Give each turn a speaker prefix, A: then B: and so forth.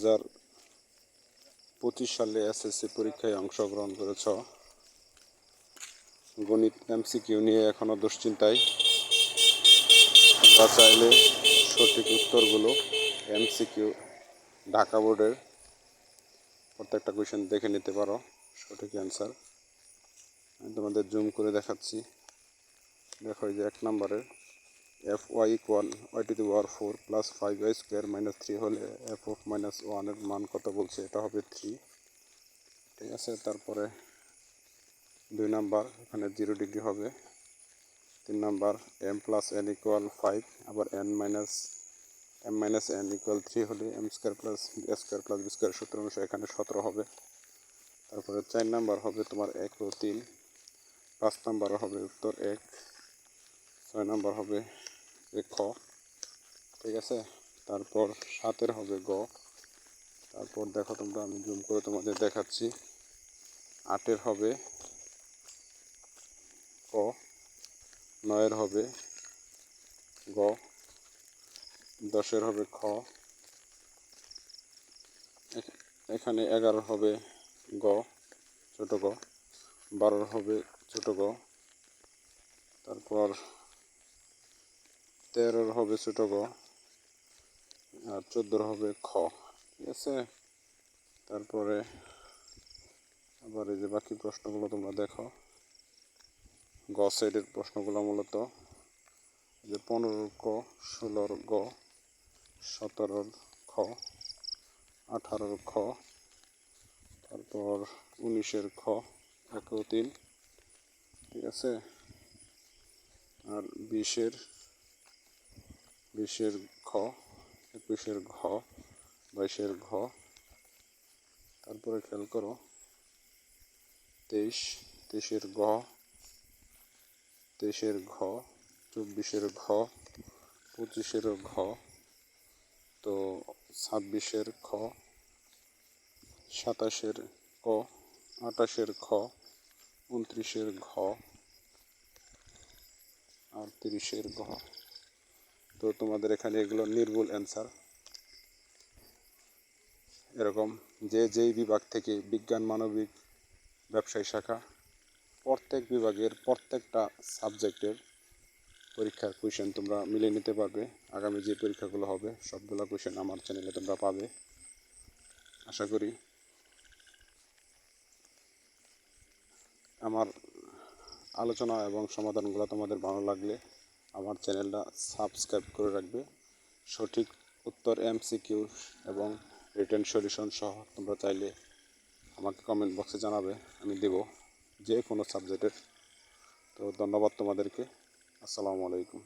A: হাজার পঁচিশ সালে এসএসসি পরীক্ষায় অংশগ্রহণ করেছ। গণিত, এমসিকিউ নিয়ে এখনও দুশ্চিন্তায়। তোমরা চাইলে সঠিক উত্তরগুলো এমসিকিউ, ঢাকা বোর্ডের প্রত্যেকটা কোয়েশ্চেন দেখে নিতে পারো, সঠিক অ্যান্সার আমি তোমাদের জুম করে দেখাচ্ছি। দেখো এই যে এক নম্বরের। F Y equal Y to the power four plus five Y square minus three হলে এফ অফ মাইনাস ওয়ানের মান কত বলছে? এটা হবে থ্রি ঠিক আছে, তারপরে দুই নাম্বার, এখানে জিরো ডিগ্রি হবে। তিন number M plus N equal five আবার N minus M minus N equal three হলে M square plus square plus B square সূত্র অনুসারে এখানে সতেরো হবে। তারপরে চার নাম্বার হবে তোমার এক ও তিন। পাঁচ নাম্বার হবে উত্তর এক। ছয় নাম্বার হবে যে খ। ঠিক আছে? তারপর সাতের হবে গ। তারপর দেখো তোমরা, আমি জুম করে তোমাদের দেখাচ্ছি। আটের হবে ক। নয়ের হবে গ। দশের হবে খ। এখানে এগারো হবে গ, ছোট গ। বারোর হবে ছোট গ। তারপর তেরোর হবে ছোট গ, আর চোদ্দোর হবে খ। ঠিক আছে? তারপরে আবার এই যে বাকি প্রশ্নগুলো তোমরা দেখো। গ সাইডের প্রশ্নগুলো মূলত যে পনেরোর ক, ষোলোর গ, সতেরোর খ, আঠারোর খ, তারপর উনিশের খ, এক তিন। ঠিক আছে? আর বিশের বিশের ঘ, একুশের ঘ, বাইশের ঘ, তারপরে খেয়াল করো, তেইশ, তেইশের গ তেইশের ঘ, চব্বিশের ঘ, পঁচিশের ঘ, তো ছাব্বিশের খ সাতাশের ক আটাশের খ উনত্রিশের ঘ আর তিরিশের ঘ। তো তোমাদের এখানে এগুলো নির্ভুল অ্যান্সার এরকম যে যেই বিভাগ থেকে বিজ্ঞান, মানবিক, ব্যবসায়ী শাখা, প্রত্যেক বিভাগের প্রত্যেকটা সাবজেক্টের পরীক্ষার কোয়েশন তোমরা মিলে নিতে পারবে। আগামী যে পরীক্ষাগুলো হবে, সবগুলো কোয়েশন আমার চ্যানেলে তোমরা পাবে। আশা করি আমার আলোচনা এবং সমাধানগুলো তোমাদের ভালো লাগলে আমার চ্যানেলটা সাবস্ক্রাইব করে রাখবে। সঠিক উত্তর এমসিকিউ এবং রিটার্ন সলিউশন সহ তোমরা চাইলে আমাকে কমেন্ট বক্সে জানাবে, আমি দেব যে কোনো সাবজেক্টের তো ধন্যবাদ তোমাদেরকে। আসসালামু আলাইকুম।